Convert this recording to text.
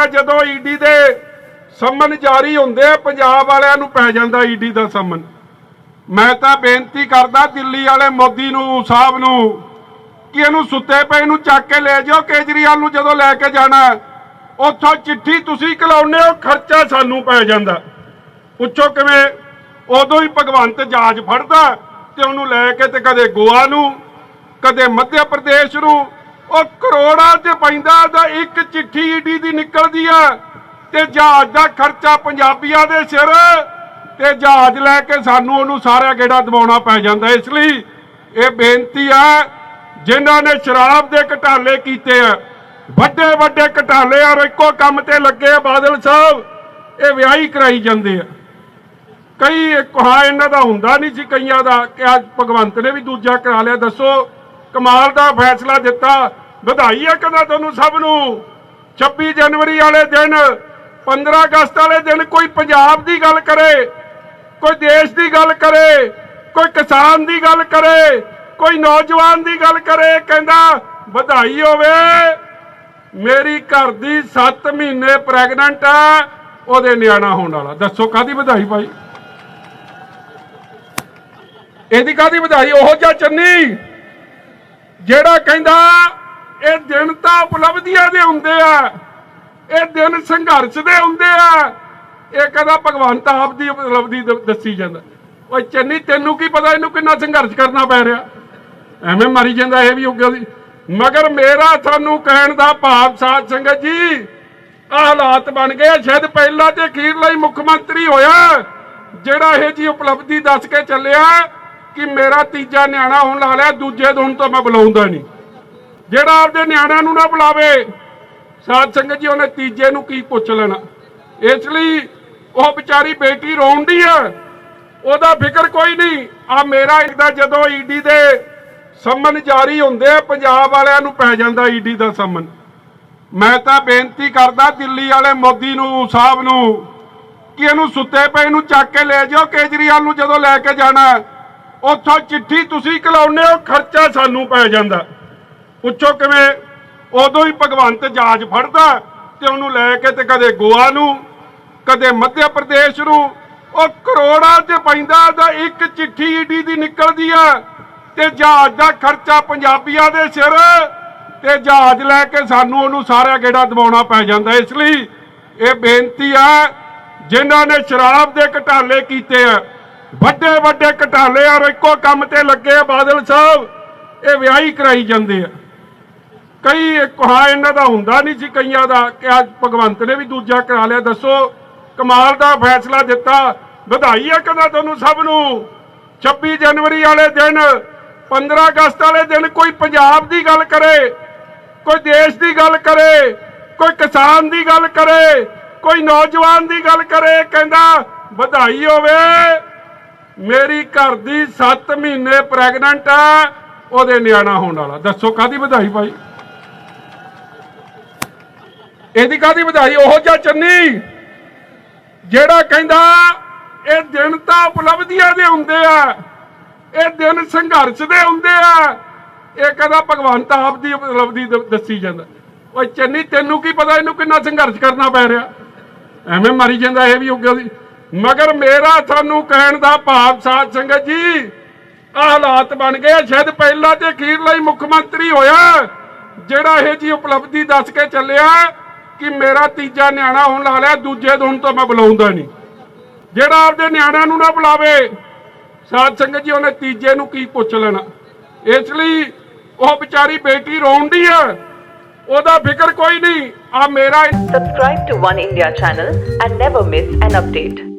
ਦਾ ਜਦੋਂ ਈਡੀ ਦੇ ਸੰਮਨ ਜਾਰੀ ਹੁੰਦੇ ਆ, ਪੰਜਾਬ ਵਾਲਿਆਂ ਨੂੰ ਪੈ ਜਾਂਦਾ ਈਡੀ ਦਾ ਸੰਮਨ। ਮੈਂ ਤਾਂ ਬੇਨਤੀ ਕਰਦਾ ਦਿੱਲੀ ਵਾਲੇ ਮੋਦੀ ਨੂੰ, ਸਾਹਿਬ ਨੂੰ, ਕਿ ਇਹਨੂੰ ਸੁੱਤੇ ਪਏ ਨੂੰ ਚੱਕ ਕੇ ਲੈ ਜਾਓ, ਕੇਜਰੀਵਾਲ ਨੂੰ ਜਦੋਂ ਲੈ ਕੇ ਜਾਣਾ ਉੱਥੋਂ ਚਿੱਠੀ ਤੁਸੀਂ ਕਲਾਉਨੇ ਹੋ, ਖਰਚਾ ਸਾਨੂੰ ਪੈ ਜਾਂਦਾ। ਪੁੱਛੋ ਕਿਵੇਂ, ਉਦੋਂ ਹੀ ਭਗਵੰਤ ਜਾਜ ਫੜਦਾ ਤੇ ਉਹਨੂੰ ਲੈ ਕੇ ਤੇ ਕਦੇ ਗੋਆ ਨੂੰ, ਕਦੇ ਮੱਧ ਪ੍ਰਦੇਸ਼ ਨੂੰ ਉਹ ਕਰੋੜਾਂ ਚ ਪੈਂਦਾ ਤਾਂ ਇੱਕ ਚਿੱਠੀ ਈਡੀ ਦੀ ਨਿਕਲਦੀ ਆ ਤੇ ਜਹਾਜ਼ ਦਾ ਖਰਚਾ ਪੰਜਾਬੀਆਂ ਦੇ ਸਿਰ ਤੇ ਜਹਾਜ਼ ਲੈ ਕੇ ਸਾਨੂੰ ਉਹਨੂੰ ਸਾਰਾ ਗੇੜਾ ਦਬਾਉਣਾ ਪੈ ਜਾਂਦਾ। ਇਸ ਲਈ ਇਹ ਬੇਨਤੀ ਆ, ਜਿਨ੍ਹਾਂ ਨੇ ਸ਼ਰਾਬ ਦੇ ਘਟਾਲੇ ਕੀਤੇ ਆ, ਵੱਡੇ ਵੱਡੇ ਘਟਾਲੇ ਔਰ ਇੱਕੋ ਕੰਮ ਤੇ ਲੱਗੇ ਆ ਬਾਦਲ ਸਾਹਿਬ, ਇਹ ਵਿਆਹੀ ਕਰਾਈ ਜਾਂਦੇ ਆ। ਕਈ ਕਹਾ ਇਹਨਾਂ ਦਾ ਹੁੰਦਾ ਨਹੀਂ ਸੀ, ਕਈਆਂ ਦਾ ਕਿ ਅੱਜ ਭਗਵੰਤ ਨੇ ਵੀ ਦੂਜਾ ਕਰਾ ਲਿਆ। ਦੱਸੋ, ਕਮਾਲ ਦਾ ਫੈਸਲਾ ਦਿੱਤਾ ਵਧਾਈ ਹੈ ਕਹਿੰਦਾ ਤੁਹਾਨੂੰ ਸਭ ਨੂੰ? 26 ਜਨਵਰੀ ਵਾਲੇ ਦਿਨ 15 ਅਗਸਤ ਵਾਲੇ ਦਿਨ ਕੋਈ ਪੰਜਾਬ ਦੀ ਗੱਲ ਕਰੇ, ਕੋਈ ਦੇਸ਼ ਦੀ ਗੱਲ ਕਰੇ, ਕੋਈ ਕਿਸਾਨ ਦੀ ਗੱਲ ਕਰੇ, ਕੋਈ ਨੌਜਵਾਨ ਦੀ ਗੱਲ ਕਰੇ, ਕਹਿੰਦਾ ਵਧਾਈ ਹੋਵੇ। ਮੇਰੀ ਘਰ ਦੀ 7 ਮਹੀਨੇ ਪ੍ਰੈਗਨੈਂਟ ਹੈ ਉਹਦੇ ਨਿਆਣਾ ਹੋਣ ਵਾਲਾ। ਦੱਸੋ ਕਾਦੀ ਵਧਾਈ ਭਾਈ? ਇਹਦੀ ਕਾਦੀ ਵਧਾਈ? ਉਹ ਜਿਹਾ ਚੰਨੀ, ਜਿਹੜਾ ਕਹਿੰਦਾ ਇਹ ਦਿਨ ਤਾਂ ਉਪਲਬਧੀਆਂ ਦੇ ਹੁੰਦੇ ਆ। ਇਹ ਦਿਨ ਸੰਘਰਸ਼ ਦੇ ਹੁੰਦੇ ਆ। ਇਹ ਕਹਿੰਦਾ ਭਗਵੰਤ ਆਪ ਦੀ ਉਪਲਬਧੀ ਦੱਸੀ ਜਾਂਦਾ। ਓਏ ਚੰਨੀ, ਤੈਨੂੰ ਕੀ ਪਤਾ ਇਹਨੂੰ ਕਿੰਨਾ ਸੰਘਰਸ਼ ਕਰਨਾ ਪੈ ਰਿਹਾ? ਐਵੇਂ ਮਰੀ ਜਾਂਦਾ ਇਹ ਵੀ ਉੱਗਿਆ ਸੀ। ਮਗਰ ਮੇਰਾ ਤੁਹਾਨੂੰ ਕਹਿਣ ਦਾ ਭਾਵ ਸਾਧ ਸੰਗਤ ਜੀ, ਆਹ ਹਾਲਾਤ ਬਣ ਗਏ ਸ਼ਾਇਦ ਪਹਿਲਾ ਤੇ ਅਖੀਰਲਾ ਹੀ ਮੁੱਖ ਮੰਤਰੀ ਹੋਇਆ, ਜਿਹੜਾ ਇਹ ਜੀ ਉਪਲਬਧੀ ਦੱਸ ਕੇ ਚੱਲਿਆ ਕਿ ਮੇਰਾ ਤੀਜਾ ਨਿਆਣਾ ਹੋਣ ਲਾ ਲਿਆ, ਦੂਜੇ ਹੁਣ ਤਾਂ ਮੈਂ ਬੁਲਾਉਂਦਾ ਨਹੀਂ। ਜਿਹੜਾ ਆਪਦੇ ਨਿਆਣਿਆਂ ਨੂੰ ਨਾ ਬੁਲਾਵੇ, ਸਾਧ ਸੰਗਤ ਜੀ ਉਹਨੇ ਤੀਜੇ ਨੂੰ ਕੀ ਪੁੱਛ ਲੈਣਾ? ਇਸ ਲਈ ਉਹ ਵਿਚਾਰੀ ਬੇਟੀ ਰੋਂਦੀ ਆ। ਉਹਦਾ ਫਿਕਰ ਕੋਈ ਨਹੀਂ। ਆ ਮੇਰਾ ਇੱਕ ਦਾ ਜਦੋਂ ਈਡੀ ਦੇ ਸੰਮਨ ਜਾਰੀ ਹੁੰਦੇ ਆ, ਪੰਜਾਬ ਵਾਲਿਆਂ ਨੂੰ ਪੈ ਜਾਂਦਾ ਈਡੀ ਦਾ ਸੰਮਨ। ਮੈਂ ਤਾਂ ਬੇਨਤੀ ਕਰਦਾ ਦਿੱਲੀ ਵਾਲੇ ਮੋਦੀ ਨੂੰ, ਸਾਹਿਬ ਨੂੰ, ਕਿ ਇਹਨੂੰ ਸੁੱਤੇ ਪਏ ਨੂੰ ਚੱਕ ਕੇ ਲੈ ਜਾਓ, ਕੇਜਰੀਵਾਲ ਨੂੰ ਜਦੋਂ ਲੈ ਕੇ ਜਾਣਾ, ਉੱਥੋਂ ਚਿੱਠੀ ਤੁਸੀਂ ਕਲਾਉਨੇ ਹੋ, ਖਰਚਾ ਸਾਨੂੰ ਪੈ ਜਾਂਦਾ। ਪੁੱਛੋ ਕਿਵੇਂ? ਉਦੋਂ ਹੀ ਭਗਵੰਤ ਜਹਾਜ਼ ਫੜਦਾ ਤੇ ਉਹਨੂੰ ਲੈ ਕੇ ਤੇ ਕਦੇ ਗੋਆ ਨੂੰ, ਕਦੇ ਮੱਧ ਪ੍ਰਦੇਸ਼ ਨੂੰ। ਉਹ ਕਰੋੜਾਂ ਤੇ ਪੈਂਦਾ ਤਾਂ ਇੱਕ ਚਿੱਠੀ ਈਡੀ ਦੀ ਨਿਕਲਦੀ ਆ। ਤੇ ਜਹਾਜ਼ ਦਾ ਖਰਚਾ ਪੰਜਾਬੀਆਂ ਦੇ ਸਿਰ ਤੇ ਜਹਾਜ਼ ਲੈ ਕੇ ਸਾਨੂੰ ਉਹਨੂੰ ਸਾਰਾ ਗੇੜਾ ਦਬਾਉਣਾ ਪੈ ਜਾਂਦਾ। ਇਸ ਲਈ ਇਹ ਬੇਨਤੀ ਆ, ਜਿਨ੍ਹਾਂ ਨੇ ਸ਼ਰਾਬ ਦੇ ਘਟਾਲੇ ਕੀਤੇ ਆ ਵੱਡੇ ਵੱਡੇ ਘਟਾਲੇ ਔਰ ਇੱਕੋ ਕੰਮ ਤੇ ਲੱਗੇ ਬਾਦਲ ਸਾਹਿਬ, ਇਹ ਵਿਆਹੀ ਕਰਾਈ ਜਾਂਦੇ ਆ। ਕਈ ਕਹਾ ਇਹਨਾਂ ਦਾ ਹੁੰਦਾ ਨਹੀਂ ਸੀ ਕਈਆਂ ਦਾ ਕਿ ਅੱਜ ਭਗਵੰਤ ਨੇ ਵੀ ਦੂਜਾ ਕਰਾ ਲਿਆ। ਦੱਸੋ, ਕਮਾਲ ਦਾ ਫੈਸਲਾ ਦਿੱਤਾ। ਵਧਾਈ ਹੈ ਕਦਾ ਤੁਹਾਨੂੰ ਸਭ ਨੂੰ? 26 ਜਨਵਰੀ ਵਾਲੇ ਦਿਨ 15 ਅਗਸਤ ਵਾਲੇ ਦਿਨ ਕੋਈ ਪੰਜਾਬ ਦੀ ਗੱਲ ਕਰੇ, ਕੋਈ ਦੇਸ਼ ਦੀ ਗੱਲ ਕਰੇ, ਕੋਈ ਕਿਸਾਨ ਦੀ ਗੱਲ ਕਰੇ, ਕੋਈ ਨੌਜਵਾਨ ਦੀ ਗੱਲ ਕਰੇ, ਕਹਿੰਦਾ ਵਧਾਈ ਹੋਵੇ। ਮੇਰੀ ਘਰ ਦੀ 7 ਮਹੀਨੇ ਪ੍ਰੈਗਨੈਂਟ ਹੈ ਉਹਦੇ ਨਿਆਣਾ ਹੋਣ ਵਾਲਾ। ਦੱਸੋ ਕਾਦੀ ਵਧਾਈ ਭਾਈ? ਇਹਦੀ ਕਾਦੀ ਵਧਾਈ? ਉਹ ਜਿਹਾ ਚੰਨੀ। ਜਿਹੜਾ ਕਹਿੰਦਾ, ਇਹ ਦਿਨ ਤਾਂ ਉਪਲਬਧੀਆਂ ਦੇ ਹੁੰਦੇ ਆ। ਇਹ ਦਿਨ ਸੰਘਰਸ਼ ਦੇ ਹੁੰਦੇ ਆ। ਇਹ ਕਹਿੰਦਾ ਭਗਵੰਤ ਆਪ ਦੀ ਉਪਲਬਧੀ ਦੱਸੀ ਜਾਂਦਾ। ਓਏ ਚੰਨੀ, ਤੈਨੂੰ ਕੀ ਪਤਾ ਇਹਨੂੰ ਕਿੰਨਾ ਸੰਘਰਸ਼ ਕਰਨਾ ਪੈ ਰਿਹਾ? ਐਵੇਂ ਮਰੀ ਜਾਂਦਾ ਇਹ ਵੀ ਉੱਗਿਆ ਸੀ। ਮਗਰ ਮੇਰਾ ਤੁਹਾਨੂੰ ਕਹਿਣ ਦਾ ਭਾਵ ਸਾਧ ਸੰਗਤ ਜੀ, ਆਹ ਹਾਲਾਤ ਬਣ ਗਏ ਸ਼ਾਇਦ ਪਹਿਲਾ ਤੇ ਅਖੀਰ ਲਈ ਮੁੱਖ ਮੰਤਰੀ ਹੋਇਆ, ਜਿਹੜਾ ਇਹ ਜੀ ਉਪਲਬਧੀ ਦੱਸ ਕੇ ਚੱਲਿਆ। ਕਿ ਮੇਰਾ ਤੀਜਾ ਨਿਆਣਾ ਹੁਣ ਲਾ ਲਿਆ, ਦੂਜੇ ਦਿਨ ਤੋਂ ਮੈਂ ਬੁਲਾਉਂਦਾ ਨਹੀਂ। ਜਿਹੜਾ ਆਪਦੇ ਨਿਆਣਿਆਂ ਨੂੰ ਨਾ ਬੁਲਾਵੇ, ਸਾਧ ਸੰਗਤ ਜੀ, ਉਹਨੇ ਤੀਜੇ ਨੂੰ ਕੀ ਪੁੱਛ ਲੈਣਾ? ਇਸ ਲਈ ਉਹ ਵਿਚਾਰੀ ਬੇਟੀ ਰੋਂਦੀ ਆ, ਉਹਦਾ ਫਿਕਰ ਕੋਈ ਨਹੀਂ। ਆ ਮੇਰਾ Subscribe to One India channel and never miss an update.